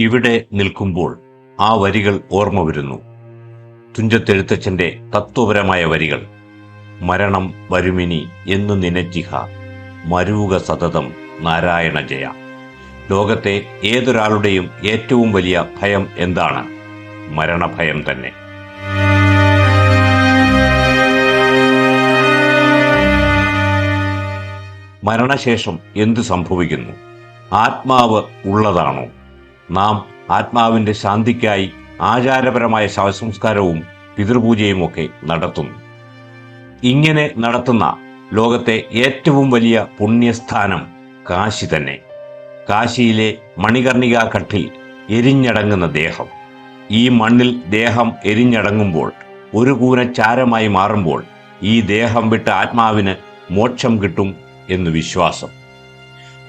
ഇവിടെ നിൽക്കുമ്പോൾ ആ വരികൾ ഓർമ്മ വരുന്നു. തുഞ്ചത്തെഴുത്തച്ഛന്റെ തത്വപരമായ വരികൾ. മരണം വരുമിനി എന്നു നിനജിഹ മരൂക സതതം നാരായണ ജയ. ലോകത്തെ ഏതൊരാളുടെയും ഏറ്റവും വലിയ ഭയം എന്താണ്? മരണഭയം തന്നെ. മരണശേഷം എന്ത് സംഭവിക്കുന്നു? ആത്മാവ് ഉള്ളതാണോ? നാം ആത്മാവിന്റെ ശാന്തിക്കായി ആചാരപരമായ ശവസംസ്കാരവും പിതൃപൂജയും ഒക്കെ നടത്തുന്നു. ഇങ്ങനെ നടത്തുന്ന ലോകത്തെ ഏറ്റവും വലിയ പുണ്യസ്ഥാനം കാശി തന്നെ. കാശിയിലെ മണികർണികാ കട്ടിൽ എരിഞ്ഞടങ്ങുന്ന ദേഹം. ഈ മണ്ണിൽ ദേഹം എരിഞ്ഞടങ്ങുമ്പോൾ ഒരു കൂന ചാരമായി മാറുമ്പോൾ ഈ ദേഹം വിട്ട ആത്മാവിന് മോക്ഷം കിട്ടും എന്ന് വിശ്വാസം.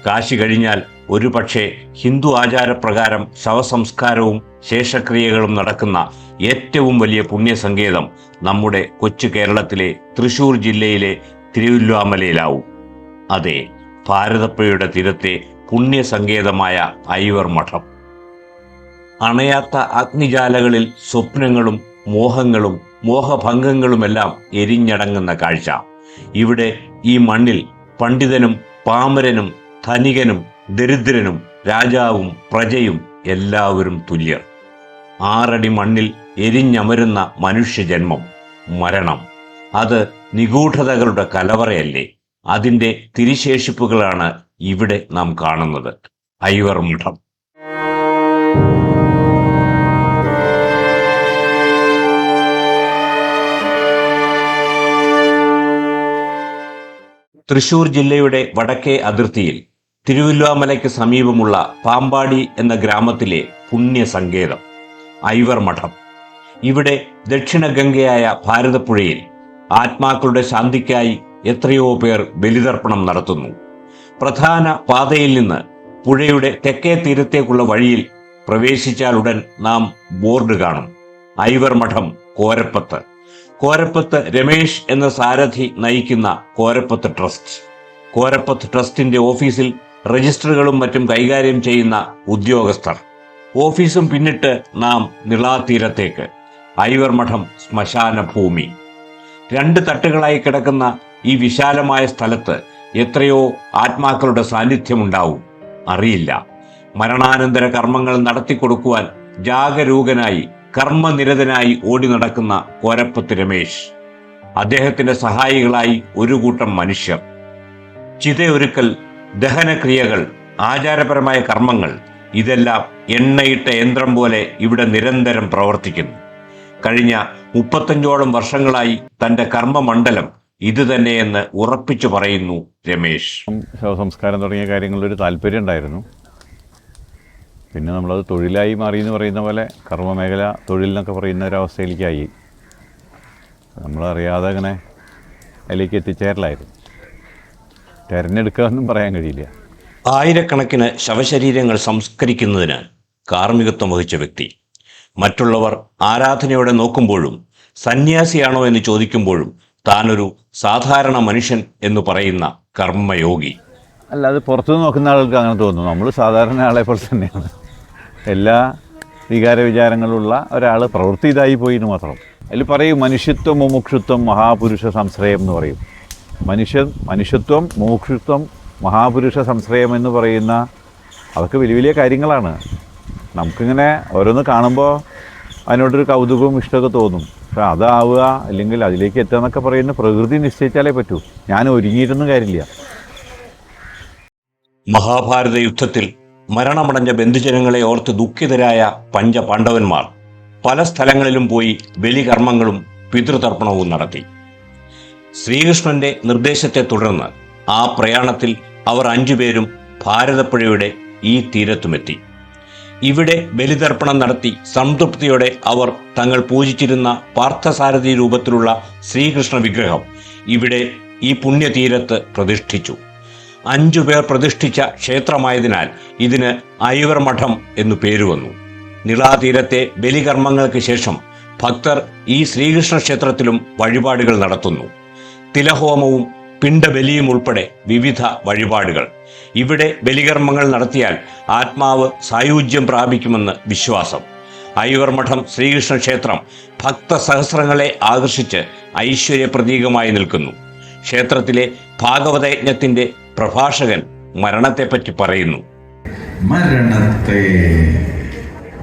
കാശി കഴിഞ്ഞാൽ ഒരുപക്ഷെ ഹിന്ദു ആചാരപ്രകാരം ശവസംസ്കാരവും ശേഷക്രിയകളും നടക്കുന്ന ഏറ്റവും വലിയ പുണ്യസങ്കേതം നമ്മുടെ കൊച്ചു കേരളത്തിലെ തൃശൂർ ജില്ലയിലെ തിരുവില്ലാമലയിലാവും. അതെ ഭാരതപ്പുഴയുടെ തീരത്തെ പുണ്യസങ്കേതമായ ഐവർ മഠം. അണയാത്ത അഗ്നിജാലകളിൽ സ്വപ്നങ്ങളും മോഹങ്ങളും മോഹഭംഗങ്ങളുമെല്ലാം എരിഞ്ഞടങ്ങുന്ന കാഴ്ച. ഇവിടെ ഈ മണ്ണിൽ പണ്ഡിതനും പാമരനും ധനികനും ദരിദ്രനും രാജാവും പ്രജയും എല്ലാവരും തുല്യർ. ആറടി മണ്ണിൽ എരിഞ്ഞമരുന്ന മനുഷ്യജന്മം മരണം. അത് നിഗൂഢതകളുടെ കലവറയല്ലേ. അതിന്റെ തിരിശേഷിപ്പുകളാണ് ഇവിടെ നാം കാണുന്നത്. ഐവർ മഠം. തൃശൂർ ജില്ലയുടെ വടക്കേ അതിർത്തിയിൽ തിരുവല്ലുവാമലയ്ക്ക് സമീപമുള്ള പാമ്പാടി എന്ന ഗ്രാമത്തിലെ പുണ്യസങ്കേതം ഐവർ മഠം. ഇവിടെ ദക്ഷിണ ഗംഗയായ ഭാരതപ്പുഴയിൽ ആത്മാക്കളുടെ ശാന്തിക്കായി എത്രയോ പേർ ബലിതർപ്പണം നടത്തുന്നു. പ്രധാന പാതയിൽ നിന്ന് പുഴയുടെ തെക്കേ തീരത്തേക്കുള്ള വഴിയിൽ പ്രവേശിച്ചാലുടൻ നാം ബോർഡ് കാണും. ഐവർ മഠം കോരപ്പത്ത്. കോരപ്പത്ത് രമേശ് എന്ന സാരഥി നയിക്കുന്ന കോരപ്പത്ത് ട്രസ്റ്റ്. കോരപ്പത്ത് ട്രസ്റ്റിന്റെ ഓഫീസിൽ രജിസ്റ്ററുകളും മറ്റും കൈകാര്യം ചെയ്യുന്ന ഉദ്യോഗസ്ഥർ. ഓഫീസും പിന്നിട്ട് നാം നിളാതീരത്തേക്ക്. ഐവർ മഠം ശ്മശാന ഭൂമി രണ്ട് തട്ടുകളായി കിടക്കുന്ന ഈ വിശാലമായ സ്ഥലത്ത് എത്രയോ ആത്മാക്കളുടെ സാന്നിധ്യമുണ്ടാവും. അറിയില്ല. മരണാനന്തര കർമ്മങ്ങൾ നടത്തിക്കൊടുക്കുവാൻ ജാഗരൂകനായി കർമ്മനിരതനായി ഓടി നടക്കുന്ന കോരപ്പത്ത് രമേശ്. അദ്ദേഹത്തിന്റെ സഹായികളായി ഒരു കൂട്ടം മനുഷ്യർ. ചിതയൊരുക്കൽ ദഹനക്രിയകൾ ആചാരപരമായ കർമ്മങ്ങൾ ഇതെല്ലാം എണ്ണയിട്ട യന്ത്രം പോലെ ഇവിടെ നിരന്തരം പ്രവർത്തിക്കുന്നു. കഴിഞ്ഞ മുപ്പത്തഞ്ചോളം വർഷങ്ങളായി തന്റെ കർമ്മമണ്ഡലം ഇതുതന്നെയെന്ന് ഉറപ്പിച്ചു പറയുന്നു രമേശ്. ശവസംസ്കാരം തുടങ്ങിയ കാര്യങ്ങളിൽ ഒരു താല്പര്യം ഉണ്ടായിരുന്നു. പിന്നെ നമ്മളത് തൊഴിലായി മാറി എന്ന് പറയുന്ന പോലെ കർമ്മമേഖല തൊഴിൽ എന്നൊക്കെ പറയുന്ന ഒരവസ്ഥയിലേക്കായി നമ്മളറിയാതെ അങ്ങനെ അതിലേക്ക് എത്തിച്ചേരലായിരുന്നു. തിരഞ്ഞെടുക്കുക എന്നും പറയാൻ കഴിയില്ല. ആയിരക്കണക്കിന് ശവശരീരങ്ങൾ സംസ്കരിക്കുന്നതിന് കാർമ്മികത്വം വഹിച്ച വ്യക്തി. മറ്റുള്ളവർ ആരാധനയോടെ നോക്കുമ്പോഴും സന്യാസിയാണോ എന്ന് ചോദിക്കുമ്പോഴും താനൊരു സാധാരണ മനുഷ്യൻ എന്ന് പറയുന്ന കർമ്മയോഗി. അല്ല അത് പുറത്തു നോക്കുന്ന ആൾക്ക് അങ്ങനെ തോന്നുന്നു. നമ്മൾ സാധാരണ ആളെ പോലെ തന്നെയാണ്. എല്ലാ വികാര വിചാരങ്ങളുള്ള ഒരാൾ പ്രവൃത്തി ഇതായി പോയി എന്ന് മാത്രം. അതിൽ പറയും മനുഷ്യത്വം മുമുക്ഷുത്വം മഹാപുരുഷ സംശ്രയം എന്ന് പറയും. മനുഷ്യ മനുഷ്യത്വം മോക്ഷത്വം മഹാപുരുഷ സംശ്രയം എന്ന് പറയുന്ന അതൊക്കെ വലിയ വലിയ കാര്യങ്ങളാണ്. നമുക്കിങ്ങനെ ഓരോന്ന് കാണുമ്പോൾ അതിനോടൊരു കൗതുകവും ഇഷ്ടമൊക്കെ തോന്നും. പക്ഷേ അതാവുക അല്ലെങ്കിൽ അതിലേക്ക് എത്തുക എന്നൊക്കെ പറയുന്ന പ്രകൃതി നിശ്ചയിച്ചാലേ പറ്റൂ. ഞാൻ ഒരുങ്ങിയിട്ടൊന്നും കാര്യമില്ല. മഹാഭാരത യുദ്ധത്തിൽ മരണമടഞ്ഞ ബന്ധുജനങ്ങളെ ഓർത്ത് ദുഃഖിതരായ പഞ്ചപാണ്ഡവന്മാർ പല സ്ഥലങ്ങളിലും പോയി ബലികർമ്മങ്ങളും പിതൃതർപ്പണവും നടത്തി. ശ്രീകൃഷ്ണന്റെ നിർദ്ദേശത്തെ തുടർന്ന് ആ പ്രയാണത്തിൽ അവർ അഞ്ചുപേരും ഭാരതപ്പുഴയുടെ ഈ തീരത്തുമെത്തി. ഇവിടെ ബലിതർപ്പണം നടത്തി സംതൃപ്തിയോടെ അവർ തങ്ങൾ പൂജിച്ചിരുന്ന പാർത്ഥസാരഥി രൂപത്തിലുള്ള ശ്രീകൃഷ്ണ വിഗ്രഹം ഇവിടെ ഈ പുണ്യതീരത്ത് പ്രതിഷ്ഠിച്ചു. അഞ്ചു പേർ പ്രതിഷ്ഠിച്ച ക്ഷേത്രമായതിനാൽ ഇതിന് ഐവർ മഠം എന്നു പേരു വന്നു. നിളാതീരത്തെ ബലികർമ്മങ്ങൾക്ക് ശേഷം ഭക്തർ ഈ ശ്രീകൃഷ്ണ ക്ഷേത്രത്തിലും വഴിപാടുകൾ നടത്തുന്നു. തിലഹോമവും പിണ്ടബലിയും ഉൾപ്പെടെ വിവിധ വഴിപാടുകൾ. ഇവിടെ ബലികർമ്മങ്ങൾ നടത്തിയാൽ ആത്മാവ് സായുജ്യം പ്രാപിക്കുമെന്ന് വിശ്വാസം. ഐവർമഠം ശ്രീകൃഷ്ണ ക്ഷേത്രം ഭക്തസഹസ്രങ്ങളെ ആകർഷിച്ച് ഐശ്വര്യ പ്രതീകമായി നിൽക്കുന്നു. ക്ഷേത്രത്തിലെ ഭാഗവതയജ്ഞത്തിന്റെ പ്രഭാഷകൻ മരണത്തെപ്പറ്റി പറയുന്നു. മരണത്തെ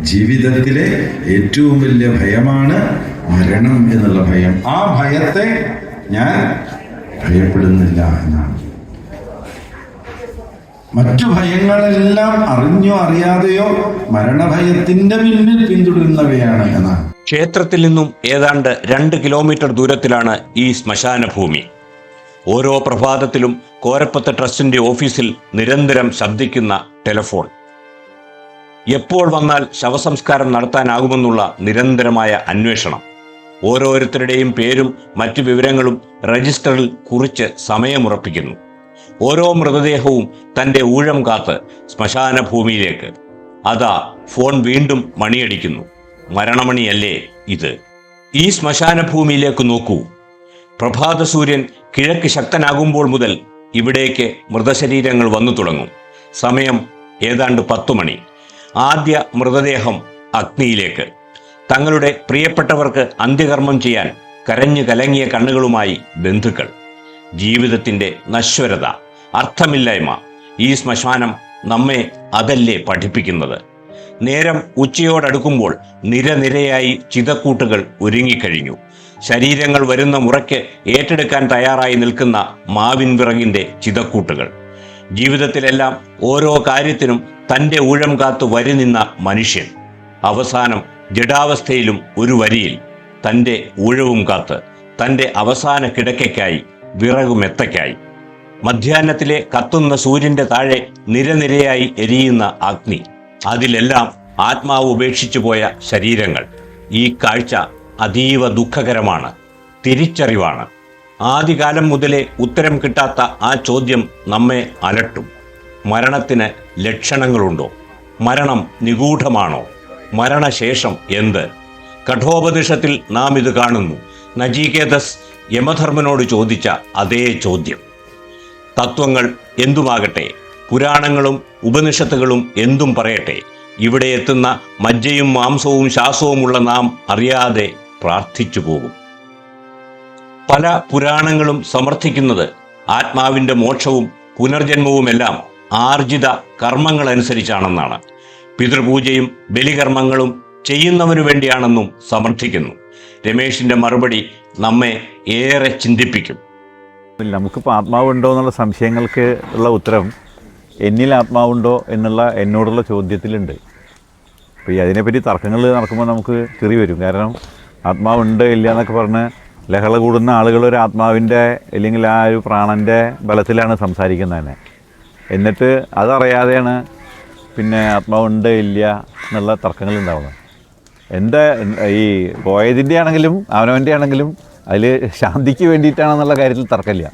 ജീവിതത്തിലെ ഏറ്റവും വലിയ ഭയമാണ് മരണം എന്നുള്ള ഭയം. ആ ഭയത്തെ ഞാൻ ഭയപ്പെടുന്നില്ല എന്നാണ്. മറ്റു ഭയങ്ങളെല്ലാം അറിഞ്ഞോ അറിയാതെയോ മരണഭയത്തിന്റെ പിന്നിൽ പിന്തുടരുന്നവയാണ് എന്നാണ്. ക്ഷേത്രത്തിൽ നിന്നും ഏതാണ്ട് രണ്ട് കിലോമീറ്റർ ദൂരത്തിലാണ് ഈ ശ്മശാന ഭൂമി ഓരോ പ്രഭാതത്തിലും കോരപ്പത്ത് ട്രസ്റ്റിന്റെ ഓഫീസിൽ നിരന്തരം ശബ്ദിക്കുന്ന ടെലഫോൺ. എപ്പോൾ വന്നാൽ ശവസംസ്കാരം നടത്താനാകുമെന്നുള്ള നിരന്തരമായ അന്വേഷണം. ഓരോരുത്തരുടെയും പേരും മറ്റു വിവരങ്ങളും രജിസ്റ്ററിൽ കുറിച്ച് സമയമുറപ്പിക്കുന്നു. ഓരോ മൃതദേഹവും തന്റെ ഊഴം കാത്ത് ശ്മശാന ഭൂമിയിലേക്ക് അതാ ഫോൺ വീണ്ടും മണിയടിക്കുന്നു. മരണമണിയല്ലേ ഇത്? ഈ ശ്മശാന ഭൂമിയിലേക്ക് നോക്കൂ. പ്രഭാത സൂര്യൻ കിഴക്ക് ശക്തനാകുമ്പോൾ മുതൽ ഇവിടേക്ക് മൃതശരീരങ്ങൾ വന്നു തുടങ്ങും. സമയം ഏതാണ്ട് പത്തു മണി ആദ്യ മൃതദേഹം അഗ്നിയിലേക്ക്. തങ്ങളുടെ പ്രിയപ്പെട്ടവർക്ക് അന്ത്യകർമ്മം ചെയ്യാൻ കരഞ്ഞു കലങ്ങിയ കണ്ണുകളുമായി ബന്ധുക്കൾ. ജീവിതത്തിന്റെ നശ്വരത അർത്ഥമില്ലായ്മ ഈ ശ്മശാനം നമ്മെ അതല്ലേ പഠിപ്പിക്കുന്നത്? നേരം ഉച്ചയോടടുക്കുമ്പോൾ നിരനിരയായി ചിതക്കൂട്ടുകൾ ഒരുങ്ങിക്കഴിഞ്ഞു. ശരീരങ്ങൾ വരുന്ന മുറയ്ക്ക് ഏറ്റെടുക്കാൻ തയ്യാറായി നിൽക്കുന്ന മാവിൻ വിറകിന്റെ ചിതക്കൂട്ടുകൾ. ജീവിതത്തിലെല്ലാം ഓരോ കാര്യത്തിനും തന്റെ ഊഴം കാത്തു വരി നിന്ന മനുഷ്യൻ. അവസാനം ജഡാവസ്ഥയിലും ഒരു വരിയിൽ തന്റെ ഊഴവും കാത്ത് തന്റെ അവസാന കിടക്കയ്ക്കായി വിറകുമെത്തയ്ക്കായി. മധ്യാഹ്നത്തിലെ കത്തുന്ന സൂര്യന്റെ താഴെ നിരനിരയായി എരിയുന്ന അഗ്നി. അതിലെല്ലാം ആത്മാവ് ഉപേക്ഷിച്ചു പോയ ശരീരങ്ങൾ. ഈ കാഴ്ച അതീവ ദുഃഖകരമാണ് തിരിച്ചറിവാണ്. ആദ്യകാലം മുതലേ ഉത്തരം കിട്ടാത്ത ആ ചോദ്യം നമ്മെ അലട്ടും. മരണത്തിന് ലക്ഷണങ്ങളുണ്ടോ? മരണം നിഗൂഢമാണോ? മരണശേഷം എന്ത്? കഠോപനിഷത്തിൽ നാം ഇത് കാണുന്നു. നജീകേതസ് യമധർമ്മനോട് ചോദിച്ച അതേ ചോദ്യം. തത്വങ്ങൾ എന്തുമാകട്ടെ? പുരാണങ്ങളും ഉപനിഷത്തുകളും എന്തും പറയട്ടെ? ഇവിടെ എത്തുന്ന മജ്ജയും മാംസവും ശ്വാസവുമുള്ള നാം അറിയാതെ പ്രാർത്ഥിച്ചു പോകും. പല പുരാണങ്ങളും സമർത്ഥിക്കുന്നത് ആത്മാവിന്റെ മോക്ഷവും പുനർജന്മവുമെല്ലാം ആർജിത കർമ്മങ്ങൾ അനുസരിച്ചാണെന്നാണ് പിതൃപൂജയും ബലികർമ്മങ്ങളും ചെയ്യുന്നവനു വേണ്ടിയാണെന്നും സമർത്ഥിക്കുന്നു. രമേഷിന്റെ മറുപടി നമ്മെ ഏറെ ചിന്തിപ്പിക്കും. നമുക്കിപ്പോൾ ആത്മാവുണ്ടോ എന്നുള്ള സംശയങ്ങൾക്ക് ഉള്ള ഉത്തരം എന്നിൽ ആത്മാവുണ്ടോ എന്നുള്ള എന്നോടുള്ള ചോദ്യത്തിലുണ്ട്. അപ്പോൾ ഈ അതിനെപ്പറ്റി തർക്കങ്ങൾ നടക്കുമ്പോൾ നമുക്ക് തെറി വരും. കാരണം ആത്മാവുണ്ട് ഇല്ല എന്നൊക്കെ പറഞ്ഞ് ലഹള കൂടുന്ന ആളുകൾ ഒരു ആത്മാവിന്റെ അല്ലെങ്കിൽ ആ ഒരു പ്രാണന്റെ ബലത്തിലാണ് സംസാരിക്കുന്നത് തന്നെ. എന്നിട്ട് അതറിയാതെയാണ് പിന്നെ ആത്മാവുണ്ട് ഇല്ല എന്നുള്ള തർക്കങ്ങൾ ഉണ്ടാവുന്നത് എന്റെ ഈ പോയതിന്റെ ആണെങ്കിലും അവനവന്റെ ആണെങ്കിലും അതിൽ ശാന്തിക്ക് വേണ്ടിയിട്ടാണെന്നുള്ള കാര്യത്തിൽ തർക്കമില്ല.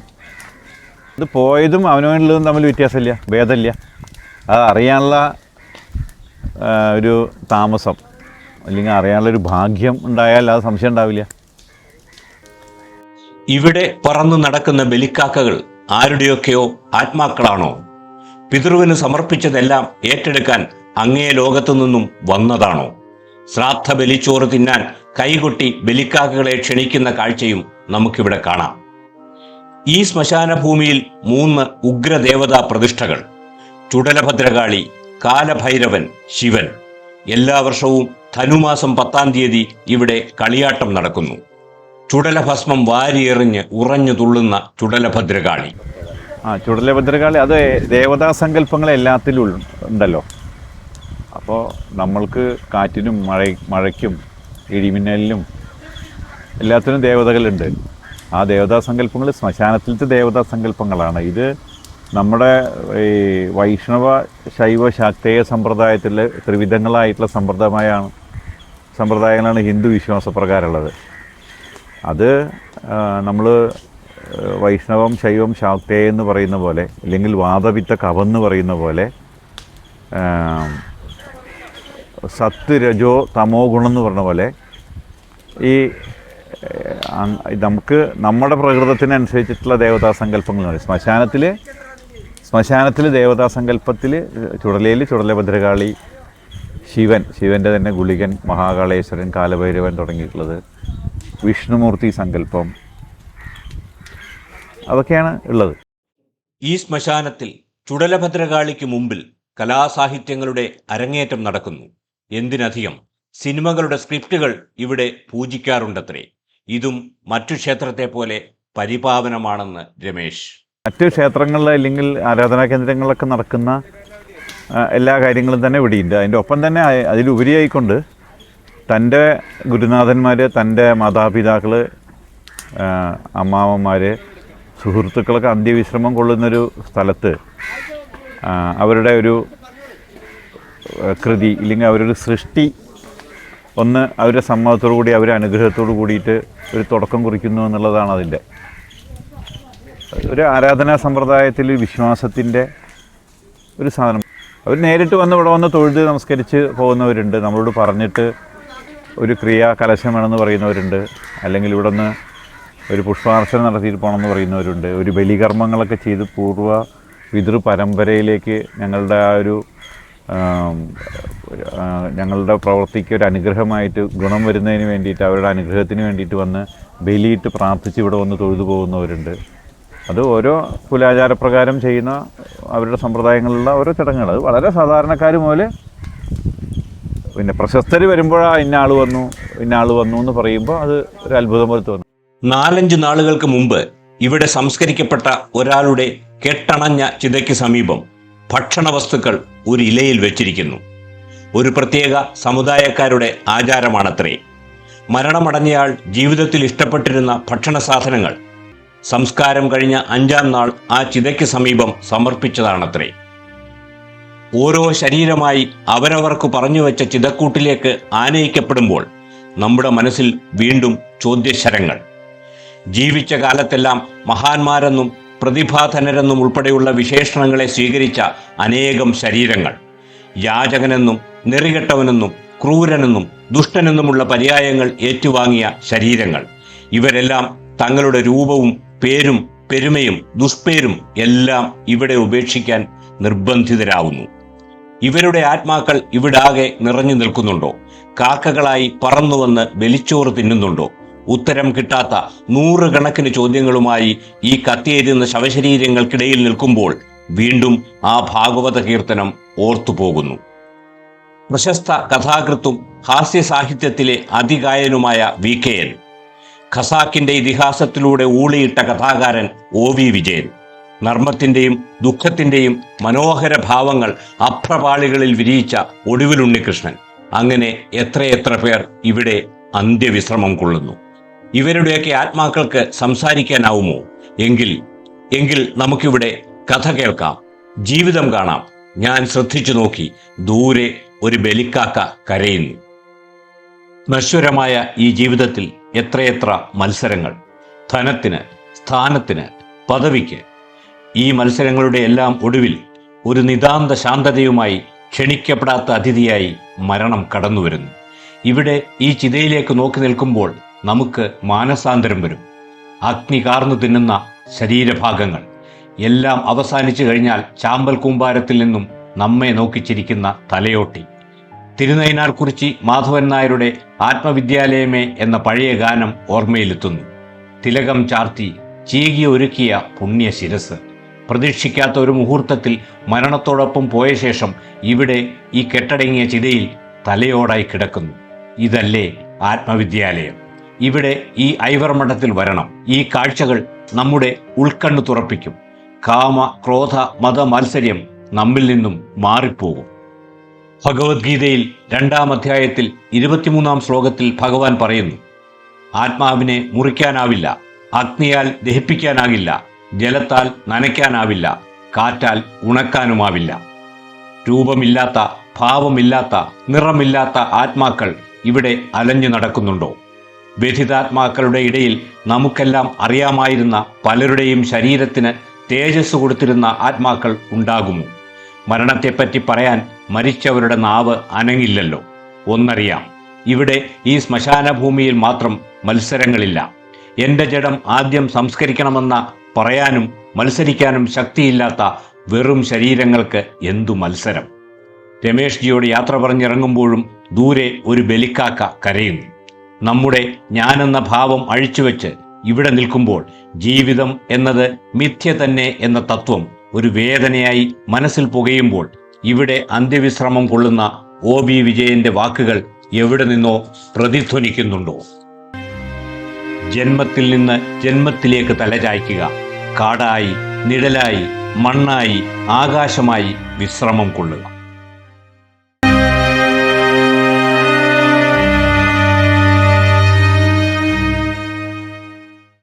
ഇത് പോയതും അവനവനുള്ളതും തമ്മിൽ വ്യത്യാസമില്ല ഭേദമില്ല. അത് അറിയാനുള്ള ഒരു താമസം അല്ലെങ്കിൽ അറിയാനുള്ളൊരു ഭാഗ്യം ഉണ്ടായാൽ അത് സംശയം ഉണ്ടാവില്ല. ഇവിടെ പറന്നു നടക്കുന്ന ബലിക്കാക്കകൾ ആരുടെയൊക്കെയോ ആത്മാക്കളാണോ? പിതൃവിന് സമർപ്പിച്ചതെല്ലാം ഏറ്റെടുക്കാൻ അങ്ങേ ലോകത്തു നിന്നും വന്നതാണോ? ശ്രാദ്ധ ബലിച്ചോറ് തിന്നാൻ കൈകൊട്ടി ബലിക്കാക്കകളെ ക്ഷണിക്കുന്ന കാഴ്ചയും നമുക്കിവിടെ കാണാം. ഈ ശ്മശാന ഭൂമിയിൽ മൂന്ന് ഉഗ്രദേവതാ പ്രതിഷ്ഠകൾ. ചുടലഭദ്രകാളി കാലഭൈരവൻ ശിവൻ. എല്ലാ വർഷവും ധനുമാസം പത്താം തീയതി ഇവിടെ കളിയാട്ടം നടക്കുന്നു. ചുടലഭസ്മം വാരിയെറിഞ്ഞ് ഉറഞ്ഞു തുള്ളുന്ന ചുടലഭദ്രകാളി. ആ ചുടലഭദ്രകാളി അത് ദേവതാ സങ്കല്പങ്ങൾ എല്ലാത്തിലും ഉണ്ടല്ലോ. അപ്പോൾ നമ്മൾക്ക് കാറ്റിനും മഴ മഴയ്ക്കും ഇടിമിന്നലിനും എല്ലാത്തിനും ദേവതകളുണ്ട്. ആ ദേവതാ സങ്കല്പങ്ങൾ ശ്മശാനത്തിലത്തെ ദേവതാ സങ്കല്പങ്ങളാണ്. ഇത് നമ്മുടെ ഈ വൈഷ്ണവ ശൈവ ശാക്തേയ സമ്പ്രദായത്തിൽ ത്രിവിധങ്ങളായിട്ടുള്ള സമ്പ്രദായമാണ് സമ്പ്രദായങ്ങളാണ് ഹിന്ദു വിശ്വാസപ്രകാരമുള്ളത്. അത് നമ്മൾ വൈഷ്ണവം ശൈവം ശാക്തേ എന്ന് പറയുന്ന പോലെ അല്ലെങ്കിൽ വാദവിത്ത കവെന്ന് പറയുന്ന പോലെ സത്ത് രജോ തമോ ഗുണം എന്ന് പറഞ്ഞ പോലെ ഈ നമുക്ക് നമ്മുടെ പ്രകൃതത്തിനനുസരിച്ചിട്ടുള്ള ദേവതാ സങ്കല്പങ്ങളുണ്ട് ശ്മശാനത്തിൽ ശ്മശാനത്തിൽ ദേവതാ സങ്കല്പത്തിൽ ചുടലയിൽ ചുടലഭദ്രകാളി ശിവൻ ശിവന്റെ തന്നെ ഗുളികൻ മഹാകാളേശ്വരൻ കാലഭൈരവൻ തുടങ്ങിയിട്ടുള്ളത് വിഷ്ണുമൂർത്തി സങ്കല്പം അതൊക്കെയാണ് ഉള്ളത്. ഈ ശ്മശാനത്തിൽ ചുടലഭദ്രകാളിക്ക് മുമ്പിൽ കലാസാഹിത്യങ്ങളുടെ അരങ്ങേറ്റം നടക്കുന്നു. എന്തിനധികം സിനിമകളുടെ സ്ക്രിപ്റ്റുകൾ ഇവിടെ പൂജിക്കാറുണ്ടത്രേ. ഇതും മറ്റു ക്ഷേത്രത്തെ പോലെ പരിപാവനമാണെന്ന് രമേശ്. മറ്റു ക്ഷേത്രങ്ങളിൽ അല്ലെങ്കിൽ ആരാധനാ കേന്ദ്രങ്ങളിലൊക്കെ നടക്കുന്ന എല്ലാ കാര്യങ്ങളും തന്നെ ഇവിടെയുണ്ട്. അതിന്റെ ഒപ്പം തന്നെ അതിലുപരിയായിക്കൊണ്ട് തന്റെ ഗുരുനാഥന്മാർ തന്റെ മാതാപിതാക്കൾ അമ്മാവന്മാർ സുഹൃത്തുക്കളൊക്കെ അന്ത്യവിശ്രമം കൊള്ളുന്നൊരു സ്ഥലത്ത് അവരുടെ ഒരു കൃതി ഇല്ലെങ്കിൽ അവരൊരു സൃഷ്ടി ഒന്ന് അവരുടെ സമ്മതത്തോടു കൂടി അവരുടെ അനുഗ്രഹത്തോടു കൂടിയിട്ട് ഒരു തുടക്കം കുറിക്കുന്നു എന്നുള്ളതാണ് അതിന്റെ. ഒരു ആരാധനാ സമ്പ്രദായത്തിൽ വിശ്വാസത്തിന്റെ ഒരു സാധനം. അവർ നേരിട്ട് വന്ന് ഇവിടെ വന്ന് തൊഴുത് നമസ്കരിച്ച് പോകുന്നവരുണ്ട്. നമ്മളോട് പറഞ്ഞിട്ട് ഒരു ക്രിയാ കലശം വേണമെന്ന് പറയുന്നവരുണ്ട്. അല്ലെങ്കിൽ ഇവിടെ നിന്ന് ഒരു പുഷ്പാർച്ചന നടത്തിയിട്ട് പോകണമെന്ന് പറയുന്നവരുണ്ട്. ഒരു ബലികർമ്മങ്ങളൊക്കെ ചെയ്ത് പൂർവ പിതൃ പരമ്പരയിലേക്ക് ഞങ്ങളുടെ ആ ഒരു ഞങ്ങളുടെ പ്രവൃത്തിക്ക് ഒരു അനുഗ്രഹമായിട്ട് ഗുണം വരുന്നതിന് വേണ്ടിയിട്ട് അവരുടെ അനുഗ്രഹത്തിന് വേണ്ടിയിട്ട് വന്ന് ബലിയിട്ട് പ്രാർത്ഥിച്ച് ഇവിടെ വന്ന് തൊഴുതു പോകുന്നവരുണ്ട്. അത് ഓരോ കുലാചാരപ്രകാരം ചെയ്യുന്ന അവരുടെ സമ്പ്രദായങ്ങളിലുള്ള ഓരോ ചടങ്ങുകൾ. അത് വളരെ സാധാരണക്കാർ മുതൽ പിന്നെ പ്രശസ്തർ വരുമ്പോഴാണ് ഇന്ന ആൾ വന്നു ഇന്ന ആൾ വന്നു എന്ന് പറയുമ്പോൾ അത് ഒരു അത്ഭുതം പോലെ തോന്നും. നാലഞ്ച് നാളുകൾക്ക് മുമ്പ് ഇവിടെ സംസ്കരിക്കപ്പെട്ട ഒരാളുടെ കെട്ടണഞ്ഞ ചിതയ്ക്ക് സമീപം ഭക്ഷണ വസ്തുക്കൾ ഒരു ഇലയിൽ വെച്ചിരിക്കുന്നു. ഒരു പ്രത്യേക സമുദായക്കാരുടെ ആചാരമാണത്രേ. മരണമടഞ്ഞയാൾ ജീവിതത്തിൽ ഇഷ്ടപ്പെട്ടിരുന്ന ഭക്ഷണ സാധനങ്ങൾ സംസ്കാരം കഴിഞ്ഞ അഞ്ചാം നാൾ ആ ചിതയ്ക്ക് സമീപം സമർപ്പിച്ചതാണത്രേ. ഓരോ ശരീരമായി അവരവർക്ക് പറഞ്ഞു വെച്ച ചിതക്കൂട്ടിലേക്ക് ആനയിക്കപ്പെടുമ്പോൾ നമ്മുടെ മനസ്സിൽ വീണ്ടും ചോദ്യശരങ്ങൾ. ജീവിച്ച കാലത്തെല്ലാം മഹാന്മാരെന്നും പ്രതിഭാധനരെന്നും ഉൾപ്പെടെയുള്ള വിശേഷണങ്ങളെ സ്വീകരിച്ച അനേകം ശരീരങ്ങൾ. യാചകനെന്നും നെറികെട്ടവനെന്നും ക്രൂരനെന്നും ദുഷ്ടനെന്നുമുള്ള പര്യായങ്ങൾ ഏറ്റുവാങ്ങിയ ശരീരങ്ങൾ. ഇവരെല്ലാം തങ്ങളുടെ രൂപവും പേരും പെരുമയും ദുഷ്പേരും എല്ലാം ഇവിടെ ഉപേക്ഷിക്കാൻ നിർബന്ധിതരാകുന്നു ഇവരുടെ ആത്മാക്കൾ ഇവിടാകെ നിറഞ്ഞു നിൽക്കുന്നുണ്ടോ? കാക്കകളായി പറന്നുവന്ന് ബലിച്ചോറ് തിന്നുന്നുണ്ടോ? ഉത്തരം കിട്ടാത്ത നൂറുകണക്കിന് ചോദ്യങ്ങളുമായി ഈ കത്തിയേരുന്ന ശവശരീരങ്ങൾക്കിടയിൽ നിൽക്കുമ്പോൾ വീണ്ടും ആ ഭാഗവത കീർത്തനം ഓർത്തുപോകുന്നു. പ്രശസ്ത കഥാകൃത്തും ഹാസ്യ സാഹിത്യത്തിലെ അതികായനുമായ വി കെ എൻ. ഖസാക്കിന്റെ ഇതിഹാസത്തിലൂടെ ഊളിയിട്ട കഥാകാരൻ ഒ വി വിജയൻ. നർമ്മത്തിന്റെയും ദുഃഖത്തിന്റെയും മനോഹര ഭാവങ്ങൾ അപ്രപാളികളിൽ വിരിയിച്ച ഒടുവിലുണ്ണികൃഷ്ണൻ. അങ്ങനെ എത്രയെത്ര പേർ ഇവിടെ അന്ത്യവിശ്രമം കൊള്ളുന്നു. ഇവരുടെയൊക്കെ ആത്മാക്കൾക്ക് സംസാരിക്കാനാവുമോ? എങ്കിൽ എങ്കിൽ നമുക്കിവിടെ കഥ കേൾക്കാം. ജീവിതം കാണാം. ഞാൻ ശ്രദ്ധിച്ചു നോക്കി ദൂരെ ഒരു ബലിക്കാക്ക കരയുന്നു. നശ്വരമായ ഈ ജീവിതത്തിൽ എത്രയെത്ര മത്സരങ്ങൾ. ധനത്തിന് സ്ഥാനത്തിന് പദവിക്ക്. ഈ മത്സരങ്ങളുടെ എല്ലാം ഒടുവിൽ ഒരു നിതാന്ത ശാന്തതയുമായി ക്ഷണിക്കപ്പെടാത്ത അതിഥിയായി മരണം കടന്നുവരുന്നു. ഇവിടെ ഈ ചിതയിലേക്ക് നോക്കി നിൽക്കുമ്പോൾ നമുക്ക് മാനസാന്തരം വരും. അഗ്നി കാർന്നു തിന്നുന്ന ശരീരഭാഗങ്ങൾ. എല്ലാം അവസാനിച്ചു കഴിഞ്ഞാൽ ചാമ്പൽ കൂമ്പാരത്തിൽ നിന്നും നമ്മെ നോക്കിച്ചിരിക്കുന്ന തലയോട്ടി. തിരുനൈനാർ കുറിച്ചി മാധവൻ നായരുടെ ആത്മവിദ്യാലയമേ എന്ന പഴയ ഗാനം ഓർമ്മയിലെത്തുന്നു. തിലകം ചാർത്തി ചീകി ഒരുക്കിയ പുണ്യ ശിരസ്. പ്രതീക്ഷിക്കാത്ത ഒരു മുഹൂർത്തത്തിൽ മരണത്തോടൊപ്പം പോയ ശേഷം ഇവിടെ ഈ കെട്ടടങ്ങിയ ചിതയിൽ തലയോടായി കിടക്കുന്നു. ഇതല്ലേ ആത്മവിദ്യാലയം. ഇവിടെ ഈ ഐവർ മഠത്തിൽ വരണം. ഈ കാഴ്ചകൾ നമ്മുടെ ഉൾക്കണ്ണു തുറപ്പിക്കും. കാമ ക്രോധ മത മത്സര്യം നമ്മിൽ നിന്നും മാറിപ്പോകും. ഭഗവത്ഗീതയിൽ രണ്ടാം അധ്യായത്തിൽ ഇരുപത്തിമൂന്നാം ശ്ലോകത്തിൽ ഭഗവാൻ പറയുന്നു ആത്മാവിനെ മുറിക്കാനാവില്ല അഗ്നിയാൽ ദഹിപ്പിക്കാനാകില്ല ജലത്താൽ നനയ്ക്കാനാവില്ല കാറ്റാൽ ഉണക്കാനുമാവില്ല. രൂപമില്ലാത്ത ഭാവമില്ലാത്ത നിറമില്ലാത്ത ആത്മാക്കൾ ഇവിടെ അലഞ്ഞു നടക്കുന്നുണ്ടോ? വ്യഥിതാത്മാക്കളുടെ ഇടയിൽ നമുക്കെല്ലാം അറിയാമായിരുന്ന പലരുടെയും ശരീരത്തിന് തേജസ് കൊടുത്തിരുന്ന ആത്മാക്കൾ ഉണ്ടാകുമോ? മരണത്തെപ്പറ്റി പറയാൻ മരിച്ചവരുടെ നാവ് അനങ്ങില്ലല്ലോ. ഒന്നറിയാം ഇവിടെ ഈ ശ്മശാന ഭൂമിയിൽ മാത്രം മത്സരങ്ങളില്ല. എന്റെ ജഡം ആദ്യം സംസ്കരിക്കണമെന്ന പറയാനും മത്സരിക്കാനും ശക്തിയില്ലാത്ത വെറും ശരീരങ്ങൾക്ക് എന്തു മത്സരം? രമേഷ് ജിയോട് യാത്ര പറഞ്ഞിറങ്ങുമ്പോഴും ദൂരെ ഒരു ബലിക്കാക്ക കരയുന്നു. നമ്മുടെ ഞാനെന്ന ഭാവം അഴിച്ചുവെച്ച് ഇവിടെ നിൽക്കുമ്പോൾ ജീവിതം എന്നത് മിഥ്യ തന്നെ എന്ന തത്വം ഒരു വേദനയായി മനസ്സിൽ പുകയുമ്പോൾ ഇവിടെ അന്ത്യവിശ്രമം കൊള്ളുന്ന ഒ ബി വിജയന്റെ വാക്കുകൾ എവിടെ നിന്നോ പ്രതിധ്വനിക്കുന്നുണ്ടോ? ജന്മത്തിൽ നിന്ന് ജന്മത്തിലേക്ക് തലചായ്ക്കുക കാടായി നിഴലായി മണ്ണായി ആകാശമായി വിശ്രമം കൊള്ളുക.